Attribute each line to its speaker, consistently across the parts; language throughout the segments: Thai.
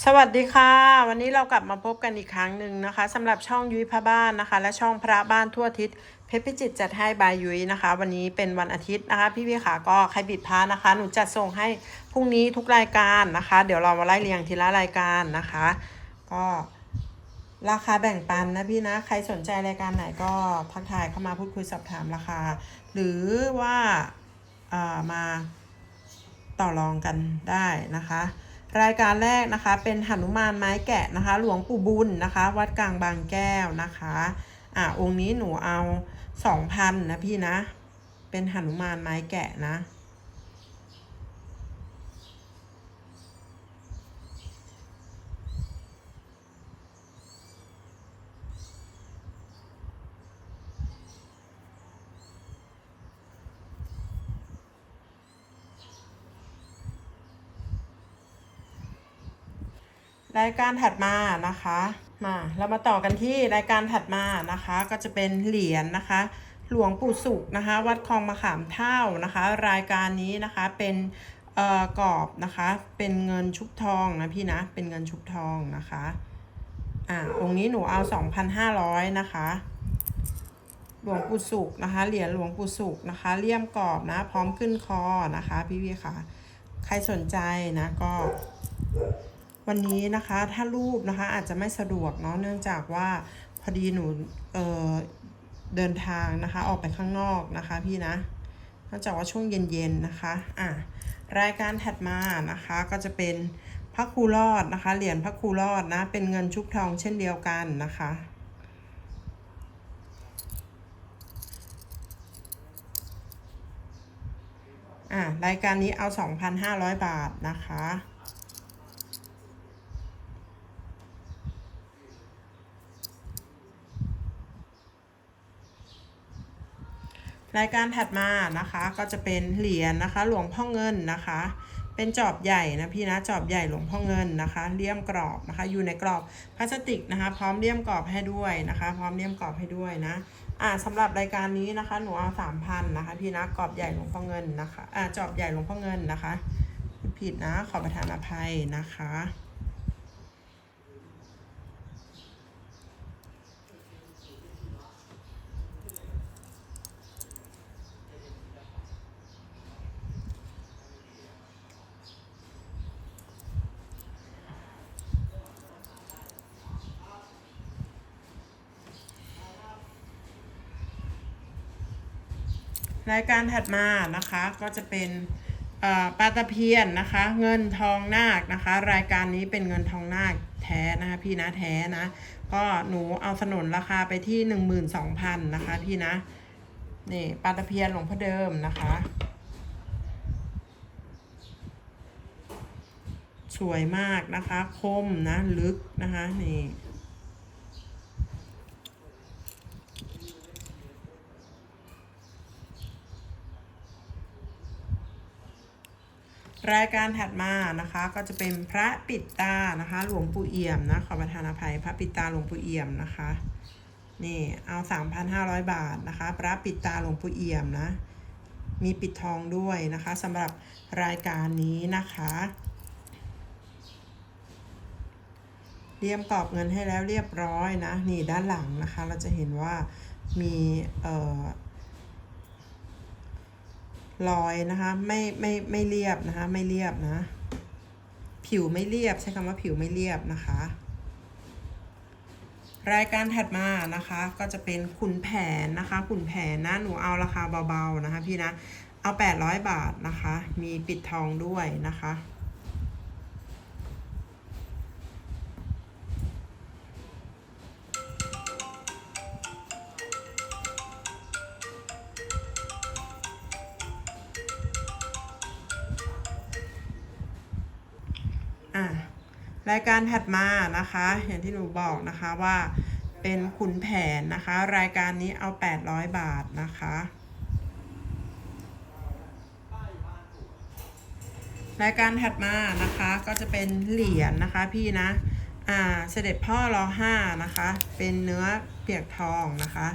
Speaker 1: สวัสดีค่ะ วันนี้เรากลับมาพบกันอีกครั้งหนึ่งนะคะสำหรับช่องยุ้ยพระบ้านนะคะ และช่องพระบ้านทั่วทิศเพชรพิจิตจัดให้บายยุ้ยนะคะ วันนี้เป็นวันอาทิตย์นะคะ พี่พี่ขาก็ใครบิดพระนะคะ หนูจัดส่งให้พรุ่งนี้ทุกรายการนะคะ เดี๋ยวเรามาไล่เรียงทีละรายการนะคะ ก็ราคาแบ่งปันนะพี่นะ ใครสนใจรายการไหนก็ทักทายเข้ามาพูดคุยสอบถามราคา หรือว่าเอ่อมาต่อรองกันได้นะคะ รายการแรกนะคะเป็นหนุมานไม้แกะนะคะ หลวงปู่บุญนะคะ วัดกลางบางแก้วนะคะอ่าองค์นี้หนูเอาสองพันนะพี่นะ เป็นหนุมานไม้แกะนะ รายการถัดมานะคะมาเรามาต่อกันที่รายการถัดมานะคะ ก็จะเป็นเหรียญนะคะ หลวงปู่สุขนะคะ วัดคลองมะขามเท่านะคะ รายการนี้นะคะเป็นเอ่อกรอบนะคะ เป็นเงินชุบทองนะพี่นะเป็นเงินชุบทองนะคะอ่าองค์นี้หนูเอา2,500นะคะหลวงปู่สุขนะคะ เหรียญหลวงปู่สุขนะคะ เลี่ยมกรอบนะ พร้อมขึ้นคอนะคะ พี่พี่ค่ะ ใครสนใจนะก็ วันนี้นะคะถ้ารูปนะคะอาจจะไม่สะดวกเนาะเนื่องจากว่าพอดีหนูเออเดินทางนะคะ ออกไปข้างนอกนะคะพี่นะเนื่องจากว่าช่วงเย็นๆนะคะอะรายการถัดมานะคะก็จะเป็นพระครูรอดนะคะ เหรียญพระครูรอดนะ เป็นเงินชุบทองเช่นเดียวกันนะคะอะรายการนี้เอา 2,500 บาทนะคะ รายการถัดมานะคะก็จะเป็นเหรียญนะคะ หลวงพ่อเงินนะคะ เป็นจอบใหญ่นะพี่นะจอบใหญ่หลวงพ่อเงินนะคะเลี่ยมกรอบนะคะ อยู่ในกรอบพลาสติกนะคะ พร้อมเลี่ยมกรอบให้ด้วยนะคะ พร้อมเลี่ยมกรอบให้ด้วยนะอ่าสำหรับรายการนี้นะคะหนูเอาสามพันนะคะ พี่นะกรอบใหญ่หลวงพ่อเงินนะคะอ่าจอบใหญ่หลวงพ่อเงินนะคะ ผิดนะขอประทานอภัยนะคะ รายการถัดมานะคะก็จะเป็นอ่อปลาตะเพียนนะคะ เงินทองนาคนะคะ รายการนี้เป็นเงินทองนาคแท้นะคะพี่นะแท้นะ ก็หนูเอาสนนราคาไปที่หนึ่งหมื่นสองพันนะคะพี่นะนี่ปลาตะเพียนหลวงพ่อเดิมนะคะ สวยมากนะคะ คมนะลึกนะคะนี่ รายการถัดมานะคะก็จะเป็นพระปิดตานะคะ หลวงปู่เอี่ยมนะขอประทานอภัยพระปิดตาหลวงปู่เอี่ยมนะคะนี่เอา 3,500 บาทนะคะ พระปิดตาหลวงปู่เอี่ยมนะ มีปิดทองด้วยนะคะสำหรับรายการนี้นะคะเตรียมกรอบเงินให้แล้วเรียบร้อยนะ นี่ด้านหลังนะคะ เราจะเห็นว่ามีเอ่อ ลอยนะคะ ไม่ไม่ไม่เรียบนะคะ ไม่เรียบนะ ผิวไม่เรียบใช้คำว่าผิวไม่เรียบนะคะ รายการถัดมานะคะ ก็จะเป็นขุนแผนนะคะ ขุนแผนนะหนูเอาราคาเบาๆนะคะ พี่นะเอา 800 บาทนะคะ มีปิดทองด้วยนะคะ รายการถัดมานะคะ อย่างที่หนูบอกนะคะว่าเป็นขุนแผนนะคะ รายการนี้เอา 800 บาทนะคะ รายการถัดมานะคะก็จะเป็นเหรียญนะคะพี่นะอ่าเสด็จพ่อรอห้านะคะ เป็นเนื้อเปียกทองนะคะ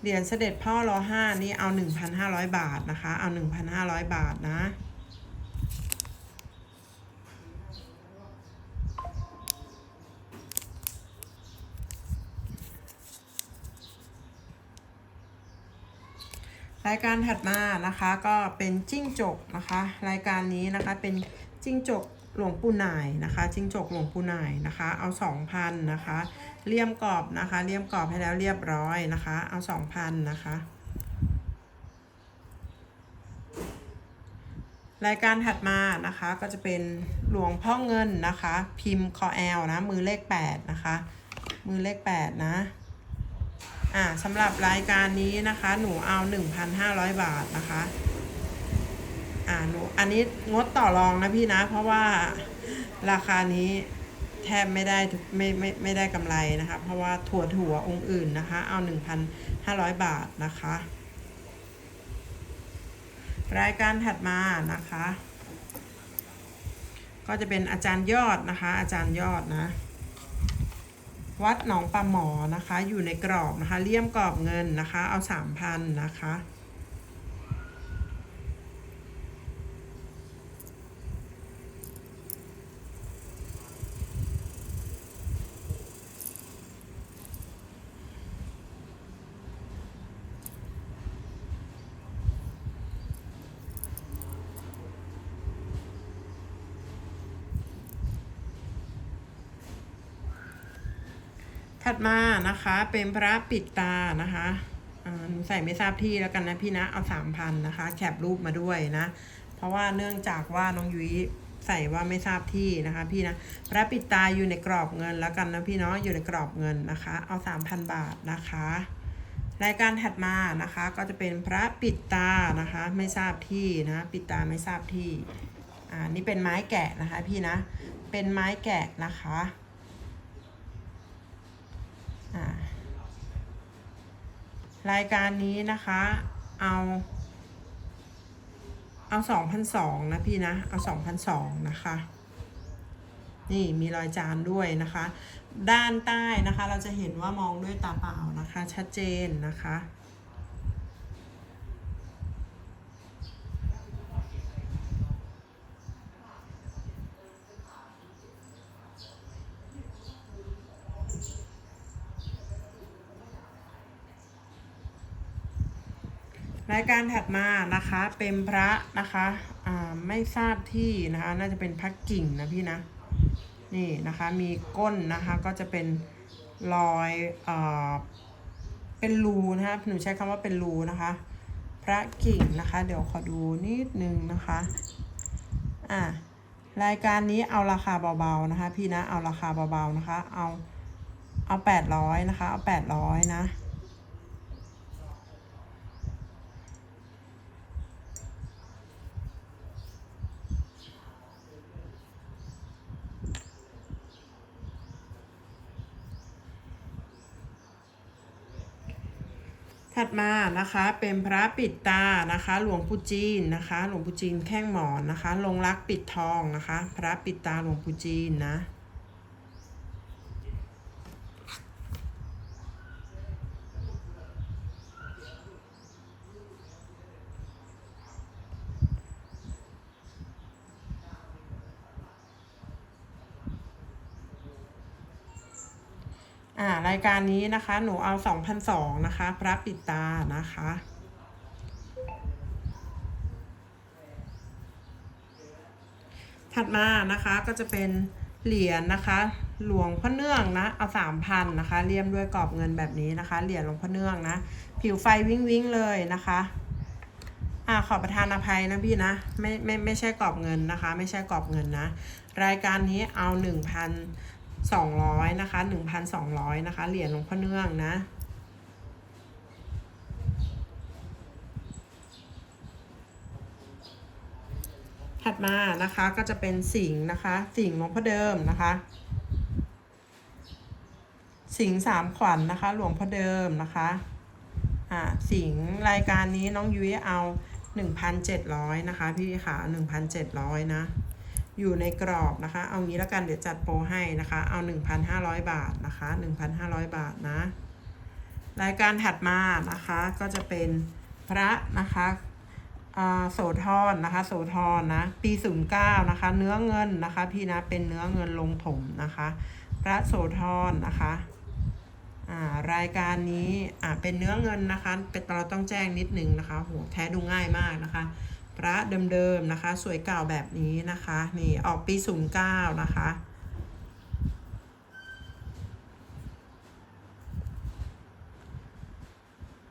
Speaker 1: เหรียญเสด็จพ่อรอห้านี่เอา 1,500 บาทนะคะ เอา 1,500 บาทนะ รายการถัดมานะคะก็เป็นจิ้งจกนะคะ รายการนี้นะคะเป็นจิ้งจกหลวงปู่นายนะคะ จิ้งจกหลวงปู่นายนะคะ เอา2,000นะคะเลี่ยมกรอบนะคะเลี่ยมกรอบให้แล้วเรียบร้อยนะคะ เอา2,000นะคะ รายการถัดมานะคะก็จะเป็นหลวงพ่อเงินนะคะ พิมพ์คอแอลนะมือเลข8นะคะ มือเลข8นะ อ่าสำหรับรายการนี้นะคะ หนูเอา 1,500 บาทนะคะ อ่าหนูอันนี้งดต่อรองนะพี่นะ เพราะว่าราคานี้แทบไม่ได้ไม่ไม่ไม่ได้กำไรนะคะ เพราะว่าถั่วถั่วองค์อื่นนะคะ เอา 1,500 บาทนะคะ รายการถัดมานะคะ ก็จะเป็นอาจารย์ยอดนะคะ อาจารย์ยอดนะ วัดหนองปลาหมอนะคะ อยู่ในกรอบนะคะเลี่ยมกรอบเงินนะคะ เอาสามพันนะคะ ถัดมานะคะเป็นพระปิดตานะคะหนูใส่ไม่ทราบที่แล้วกันนะพี่นะเอาสามพันนะคะแคปรูปมาด้วยนะ เพราะว่าเนื่องจากว่าน้องยุ้ยใส่ว่าไม่ทราบที่นะคะ พี่นะพระปิดตาอยู่ในกรอบเงินแล้วกันนะพี่เนาะอยู่ในกรอบเงินนะคะ เอาสามพันบาทนะคะ รายการถัดมานะคะก็จะเป็นพระปิดตานะคะ ไม่ทราบที่นะปิดตาไม่ทราบที่อ่านี่เป็นไม้แกะนะคะพี่นะเป็นไม้แกะนะคะ อ่า รายการนี้นะคะ เอา เอาสองพันสองนะพี่นะ เอาสองพันสองนะคะ นี่มีรอยจานด้วยนะคะ ด้านใต้นะคะเราจะเห็นว่ามองด้วยตาเปล่านะคะ ชัดเจนนะคะ รายการถัดมานะคะเป็นพระนะคะอ่าไม่ทราบที่นะคะ น่าจะเป็นพระกิ่งนะพี่นะนี่นะคะมีก้นนะคะก็จะเป็นรอยเอ่อเป็นรูนะคะหนูใช้คำว่าเป็นรูนะคะ พระกิ่งนะคะ เดี๋ยวขอดูนิดนึงนะคะอ่ารายการนี้เอาราคาเบาๆนะคะ พี่นะเอาราคาเบาๆนะคะ เอาเอาแปดร้อยนะคะ เอาแปดร้อยนะ ถัดมานะคะเป็นพระปิดตานะคะหลวงปู่จีนนะคะ หลวงปู่จีนแข้งหมอนนะคะ ลงรักปิดทองนะคะ พระปิดตาหลวงปู่จีนนะ อ่ารายการนี้นะคะ หนูเอา2,002นะคะ พระปิดตานะคะถัดมานะคะก็จะเป็นเหรียญนะคะ หลวงพ่อเนื่องนะเอาสามพันนะคะเลี่ยมด้วยกรอบเงินแบบนี้นะคะ เหรียญหลวงพ่อเนื่องนะ ผิวไฟวิ้งวิ้งเลยนะคะอ่าขอประทานอภัยนะพี่นะไม่ไม่ไม่ใช่กรอบเงินนะคะ ไม่ใช่กรอบเงินนะ รายการนี้เอาหนึ่งพัน สองร้อยนะคะหนึ่งพันสองร้อยนะคะเหรียญหลวงพ่อเนื่องนะถัดมานะคะก็จะเป็นสิงนะคะสิงหลวงพ่อเดิมนะคะ สิงสามขวัญนนะคะ หลวงพ่อเดิมนะคะอ่าสิงรายการนี้น้องยุ้ยเอาหนึ่งพันเจ็ดร้อยนะคะ พี่ค่ะหนึ่งพันเจ็ดร้อยนะ อยู่ในกรอบนะคะ เอางี้แล้วกันเดี๋ยวจัดโปรให้นะคะ เอา 1,500 บาทนะคะ 1,500 บาทนะ รายการถัดมานะคะก็จะเป็นพระนะคะอ่าโสธรนะคะ โสธรนะ ปี 09 นะคะ เนื้อเงินนะคะ พี่นะเป็นเนื้อเงินลงถมนะคะ พระโสธรนะคะอ่ารายการนี้อ่าเป็นเนื้อเงินนะคะ เป็นเราต้องแจ้งนิดนึงนะคะโหแท้ดูง่ายมากนะคะ พระเดิมๆนะคะ สวยเก่าแบบนี้นะคะ นี่ออกปี09นะคะ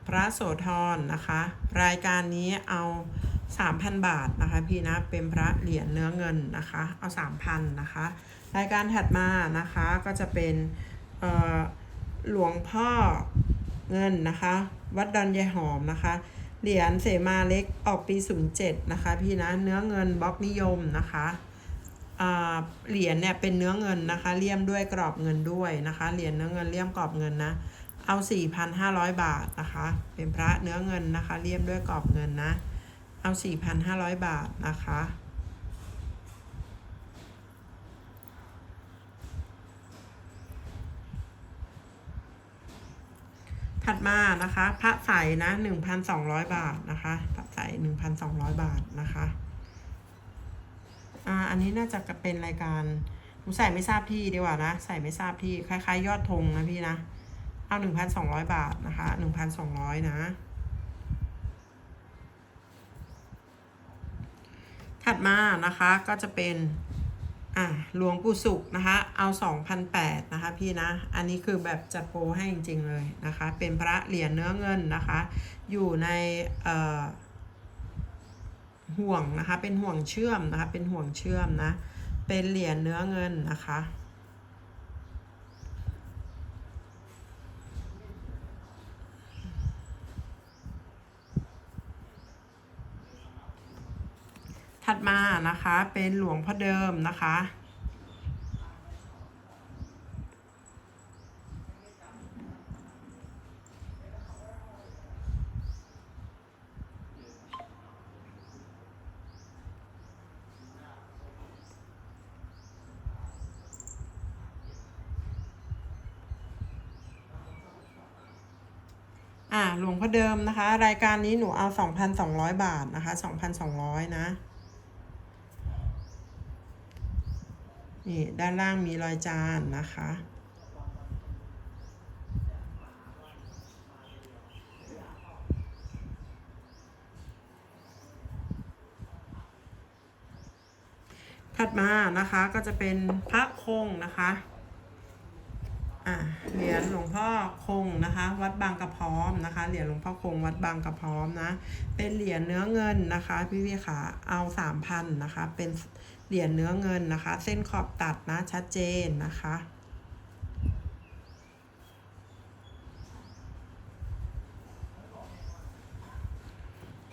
Speaker 1: พระโสธรนะคะ รายการนี้เอา 3,000 บาทนะคะพี่นะเป็นพระเหรียญเนื้อเงินนะคะ เอา 3,000นะคะ รายการถัดมานะคะก็จะเป็นหลวงพ่อเงินนะคะ วัดดอนยายหอมนะคะ เหรียญเสมาเล็กออกปี 07 นะคะ พี่นะเนื้อเงินบล็อกนิยมนะคะอ่าเหรียญเนี่ยเป็นเนื้อเงินนะคะเลี่ยมด้วยกรอบเงินด้วยนะคะเหรียญเนื้อเงินเลี่ยมกรอบเงินนะเอา 4,500 บาทนะคะ เป็นพระเนื้อเงินนะคะเลี่ยมด้วยกรอบเงินนะเอา 4,500 บาทนะคะ ถัดมานะคะ พระใสนะ1,200บาทนะคะพระใส1,200บาทนะคะอ่าอันนี้น่าจะเป็นรายการหนูใส่ไม่ทราบที่ดีกว่านะ ใส่ไม่ทราบที่คล้ายๆ ยอดธงนะพี่นะเอาหนึ่งพันสองร้อยบาทนะคะหนึ่งพันสองร้อยนะถัดมานะคะก็จะเป็น อะหลวงปู่สุขนะคะ เอาสองพันแปดนะคะพี่นะ อันนี้คือแบบจัดโปรให้จริง ๆ เลยนะคะ เป็นพระเหรียญเนื้อเงินนะคะ อยู่ในเอ่อห่วงนะคะ เป็นห่วงเชื่อมนะคะ เป็นห่วงเชื่อมนะ เป็นเหรียญเนื้อเงินนะคะ ถัดมานะคะเป็นหลวงพ่อเดิมนะคะ อ่าหลวงพ่อเดิมนะคะ รายการนี้หนูเอา 2,200 บาทนะคะ 2,200 นะ นี่ด้านล่างมีรอยจานนะคะ ถัดมานะคะก็จะเป็นพระคงนะคะอะเหรียญหลวงพ่อคงนะคะ วัดบางกระพร้อมนะคะเหรียญหลวงพ่อคงวัดบางกระพร้อมนะ เป็นเหรียญเนื้อเงินนะคะ พี่พี่ขาเอาสามพันนะคะ เป็น เหรียญเนื้อเงินนะคะ เส้นขอบตัดนะชัดเจนนะคะ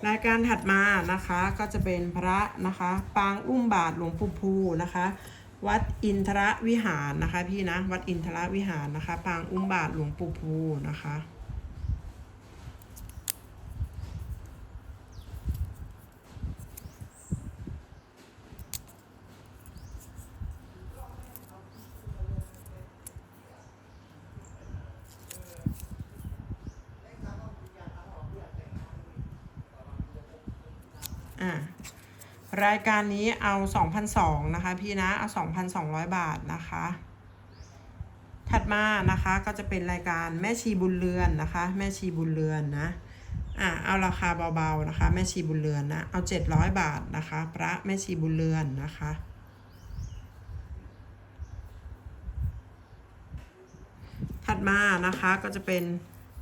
Speaker 1: รายการถัดมานะคะก็จะเป็นพระนะคะปางอุ้มบาทหลวงปู่ภูนะคะ วัดอินทรวิหารนะคะพี่นะวัดอินทรวิหารนะคะ ปางอุ้มบาทหลวงปู่ภูนะคะ อ่า รายการนี้เอา2,002นะคะพี่นะ เอา 2,200 บาทนะคะ ถัดมานะคะก็จะเป็นรายการแม่ชีบุญเรือนนะคะ แม่ชีบุญเรือนนะอ่าเอาราคาเบาๆนะคะ แม่ชีบุญเรือนนะเอา 700 บาทนะคะ พระแม่ชีบุญเรือนนะคะถัดมานะคะก็จะเป็น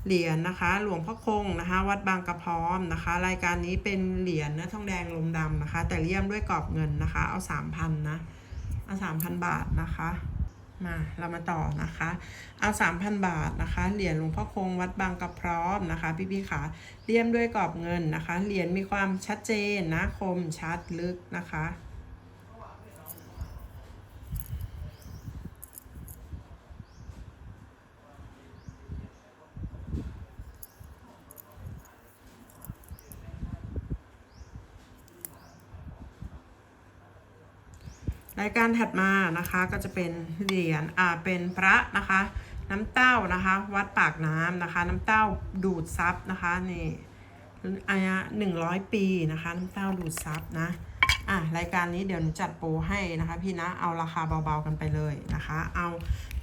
Speaker 1: เหรียญนะคะ หลวงพ่อคงนะคะ วัดบางกระพร้อมนะคะ รายการนี้เป็นเหรียญเนื้อทองแดงลมดำนะคะ แต่เลี่ยมด้วยกรอบเงินนะคะ เอาสามพันนะ เอาสามพันบาทนะคะมาเรามาต่อนะคะ เอาสามพันบาทนะคะ เหรียญหลวงพ่อคงวัดบางกระพร้อมนะคะ พี่พี่ขาเลี่ยมด้วยกรอบเงินนะคะ เหรียญมีความชัดเจนนะคมชัดลึกนะคะ รายการถัดมานะคะก็จะเป็นเหรียญอ่าเป็นพระนะคะ น้ำเต้านะคะวัดปากน้ำนะคะ น้ำเต้าดูดซับนะคะนี่อายุหนึ่งร้อยปีนะคะน้ำเต้าดูดซับนะอะรายการนี้เดี๋ยวหนูจัดโปรให้นะคะพี่นะเอาราคาเบาๆกันไปเลยนะคะ เอา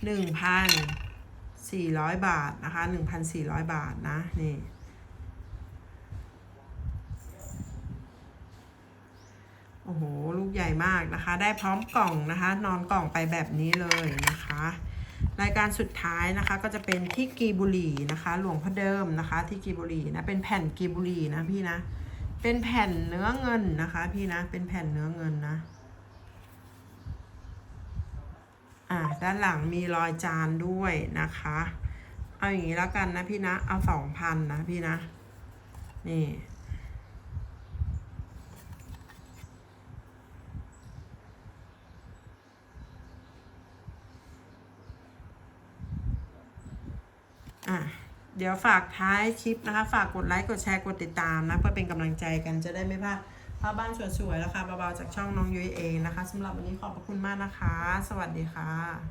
Speaker 1: หนึ่งพัน400บาทนะคะ1,400บาทนะนี่ โอ้โห ลูกใหญ่มากนะคะ ได้พร้อมกล่องนะคะ นอนกล่องไปแบบนี้เลยนะคะ รายการสุดท้ายนะคะก็จะเป็นที่กีบุรีนะคะ หลวงพ่อเดิมนะคะ ที่กีบุรีนะ เป็นแผ่นกีบุรีนะพี่นะ เป็นแผ่นเนื้อเงินนะคะ พี่นะ เป็นแผ่นเนื้อเงินนะ อ่า ด้านหลังมีรอยจานด้วยนะคะ เอาอย่างนี้แล้วกันนะพี่นะ เอาสองพันนะพี่นะ นี่ อะ เดี๋ยวฝากท้ายคลิปนะคะ ฝากกดไลค์ กดแชร์ กดติดตามนะ เพื่อเป็นกำลังใจกันจะได้ไม่พลาดภาพบ้านสวยๆราคาเบาๆจากช่องน้องยุ้ยเองนะคะสำหรับวันนี้ขอบพระคุณมากนะคะ สวัสดีค่ะ